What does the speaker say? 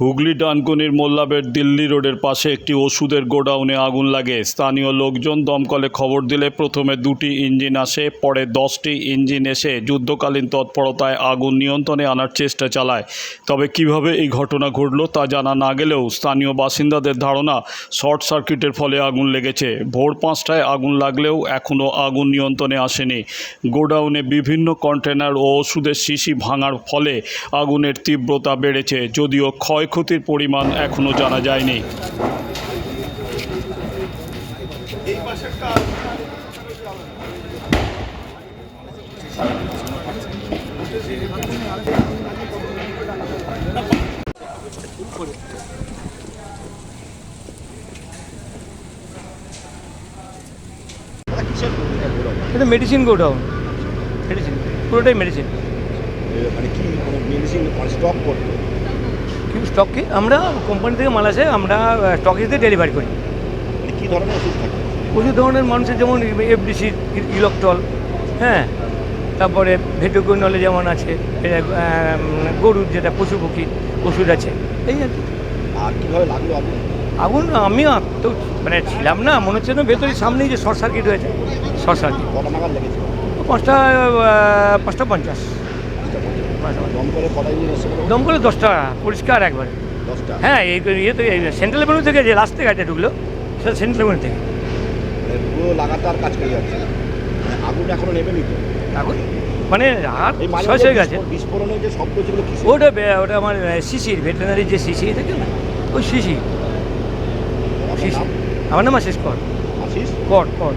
হুগলি ডানকুনির মোল্লাবেট দিল্লি রোডের পাশে একটি ওষুধের গোডাউনে আগুন লাগে। স্থানীয় লোকজন দমকলে খবর দিলে প্রথমে দুটি ইঞ্জিন আসে, পরে দশটি ইঞ্জিন এসে যুদ্ধকালীন তৎপরতায় আগুন নিয়ন্ত্রণে আনার চেষ্টা চালায়। তবে কীভাবে এই ঘটনা ঘটল তা জানা না গেলেও স্থানীয় বাসিন্দাদের ধারণা, শর্ট সার্কিটের ফলে আগুন লেগেছে। ভোর পাঁচটায় আগুন লাগলেও এখনও আগুন নিয়ন্ত্রণে আসেনি। গোডাউনে বিভিন্ন কন্টেনার ও ওষুধের শিশি ভাঙার ফলে আগুনের তীব্রতা বেড়েছে, যদিও ক্ষয়ক্ষতির পরিমাণ এখনও জানা যায়নি। এটা মেডিসিন গোডাউন মেডিসিন পুরোটাই মেডিসিন মানে কি মেডিসিন মানে স্টক করতো? কি স্টক কি? আমরা কোম্পানি থেকে মাল আসে আমরা স্টকেজতে ডেলিভারি করি। মানে কি ধরনের ওষুধ থাকে? প্রচুর ধরনের মানুষের যেমন এফডিসি ইলেকট্রল হ্যাঁ? তারপরে ভেটোকুইনলে যেমন আছে গরুর যেটা পশু পক্ষী ওষুধ আছে এই আর কি। আর কীভাবে লাগল আপনি? আগুন আমি তো মানে ছিলাম না মনে হচ্ছে না ভেতরে সামনেই যে শর্ট সার্কিট হয়েছে শর্ট সার্কিট। কটা পাঁচটা পাঁচটা পঞ্চাশ। পাঁচটা পঞ্চাশ। দম করে কটা ইঞ্জিন এসে দম করে দশটা পরিষ্কার একবারে। হ্যাঁ এই ইয়ে থেকে সেন্ট্রাল লেভেল থেকে যে লাস্ট থেকে গাড়িটা ঢুকলো সেটা সেন্ট্রাল লেভেল থেকে। মানে পুরো লাগাতার কাজ করে যাচ্ছে। মানে আগুন এখনও নেমেনি তো? এখন মানে শেষ হয়ে গেছে। বিস্ফোরণের যে শব্দ ওটা ওটা আমার শিশির ভেটেনারি যে শিশি থাকে না ওই শিশি আমার নাম আশিস কর। আশিস? কট কট